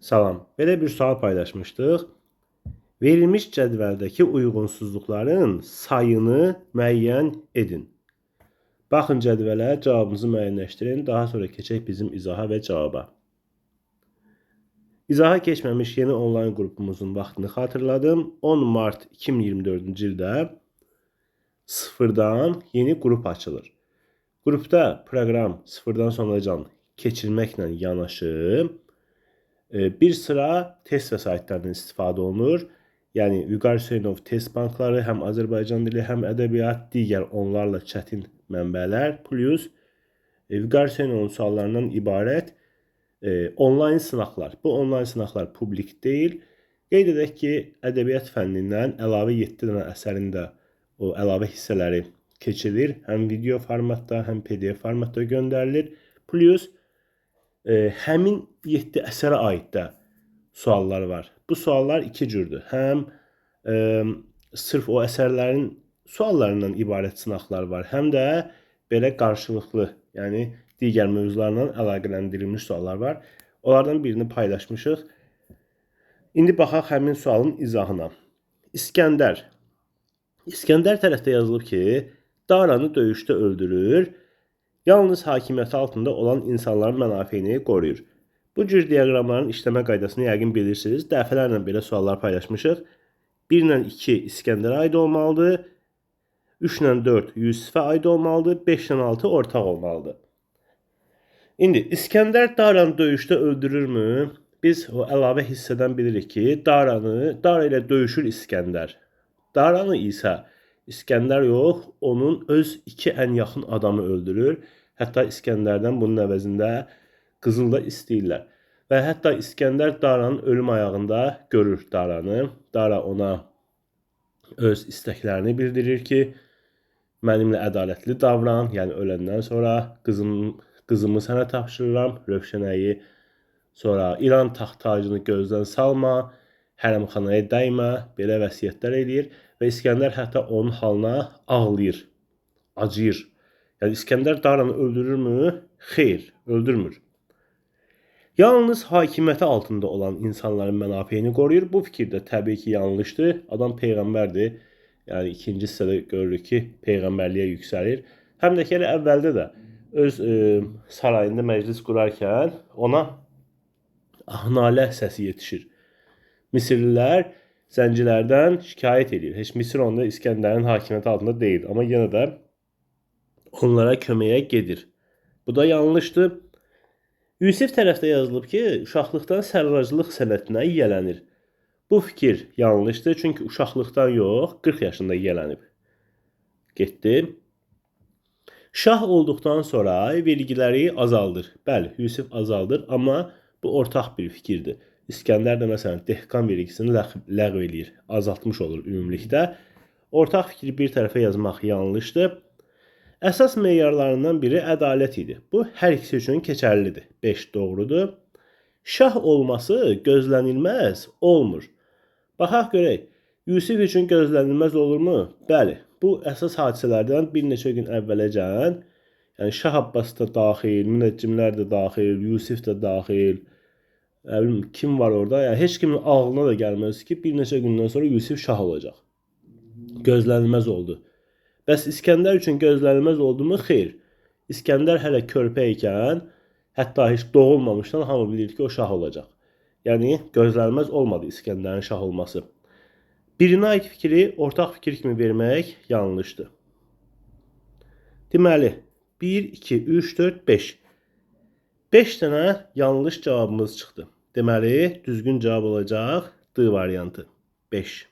Salam. Belə bir sual paylaşmışdıq. Verilmiş cədvəldəki uyğunsuzluqların sayını müəyyən edin. Baxın cədvələ, cavabınızı müəyyənləşdirin. Daha sonra keçək bizim izaha və cavaba. İzaha keçməmiş yeni onlayn qrupumuzun vaxtını xatırladım. 10 mart 2024-cü ildə sıfırdan yeni qrup açılır. Qrupda proqram sıfırdan sonacan keçirməklə yanaşı bir sıra test vəsaitlərindən istifadə olunur. Yəni Vüqar Hüseynov test bankları, həm Azərbaycan dili, həm ədəbiyyat, digər onlarla çətin mənbələr plus e, Vüqar Hüseynovun suallarından ibarət e, onlayn sınaqlar. Bu onlayn sınaqlar publik deyil. Qeyd edək ki, ədəbiyyat fənnindən əlavə 7 dənə əsərində o əlavə hissələri keçilir. Həm video formatda, həm PDF formatda göndərilir. Plus e, həmin 7 əsərə aid də suallar var. Bu suallar iki cürdür. Həm e, sırf o əsərlərin suallarından ibarət sınaqlar var, həm də belə qarşılıqlı, yəni digər mövzularla əlaqələndirilmiş suallar var. Onlardan birini paylaşmışıq. İndi baxaq həmin sualın izahına. İskəndər. İskəndər tərəfdə yazılıb ki, Daranı döyüşdə öldürür, yalnız hakimiyyəti altında olan insanların mənafeyini qoruyur. Bu cür diaqramların işləmə qaydasını yəqin bilirsiniz. Dəfələrlə belə suallar paylaşmışıq. 1 ilə 2 İskəndərə aid olmalıdır. 3 ilə 4 Yusifə aid olmalıdır. 5 ilə 6 ortaq olmalıdır. İndi İskəndər Daranı döyüşdə öldürürmü? Biz o əlavə hissədən bilirik ki, Daranı Dara ilə döyüşür İskəndər. Daranı isə İskəndər yox, onun öz iki ən yaxın adamı öldürür. Hətta İskəndərdən bunun əvəzində qızıl da istəyirlər. Və hətta İskəndər Daranın ölüm ayağında görür Daranı. Dara ona öz istəklərini bildirir ki, mənimlə ədalətli davran, yəni öləndən sonra qızım qızımı sənə tapşırıram, Rövşənəyi. Sonra İran taxt tacını gözdən salma, hərəmxanaya dəymə, belə vəsiyyətlər eləyir və İskəndər hətta onun halına ağlayır, acıyır. Yəni İskəndər Daranı öldürürmü? Xeyr, öldürmür. Yalnız hakimiyyəti altında olan insanların mənafeyini qoruyur. Bu fikir də təbii ki, yanlışdır. Adam peyğəmbərdir. Yəni ikinci hissədə görürük ki, peyğəmbərliyə yüksəlir. Həm də ki, elə əvvəldə də öz e, sarayında məclis qurarkən ona ahnalə səsi yetişir. Misirlilər zəncilərdən şikayət edir. Heç Misir onda İskəndərin hakimiyyəti altında deyil, amma yenə də onlara köməyə gedir. Bu da yanlışdır. Yusif tərəfdə yazılıb ki, uşaqlıqdan sərraclıq sənətinə yiyələnir. Bu fikir yanlışdır, çünki uşaqlıqdan yox, 40 yaşında yiyələnib. Getdi. Şah olduqdan sonra vergiləri azaldır. Bəli, Yusif azaldır, amma bu ortaq bir fikirdir. İskəndər də məsələn dehqan vergisini ləğv, eləyir, azaltmış olur ümumilikdə. Ortaq fikri bir tərəfə yazmaq yanlışdır. Əsas meyarlarından biri ədalət idi. Bu hər ikisi üçün keçərlidir. 5 doğrudur. Şah olması gözlənilməz olmur. Baxaq görək. Yusif üçün gözlənilməz olurmu? Bəli. Bu əsas hadisələrdən bir neçə gün əvvələcən, yəni Şah Abbas da daxil, münəccimlər də daxil, Yusif də daxil, bilim kim var orada? Yəni heç kimin ağlına da gəlməz ki, bir neçə gündən sonra Yusif şah olacaq. Gözlənilməz oldu. Bəs İskəndər üçün gözlənilməz oldumu? Xeyr. İskəndər hələ körpə ikən, hətta heç doğulmamışdan hamı bilir ki, o şah olacaq. Yəni gözlənilməz olmadı İskəndərin şah olması. Birinə aid fikri ortaq fikir kimi vermək yanlışdır. Deməli, 1 2 3 4 5 5 dənə yanlış cavabımız çıxdı. Deməli, düzgün cavab olacaq D variantı. 5.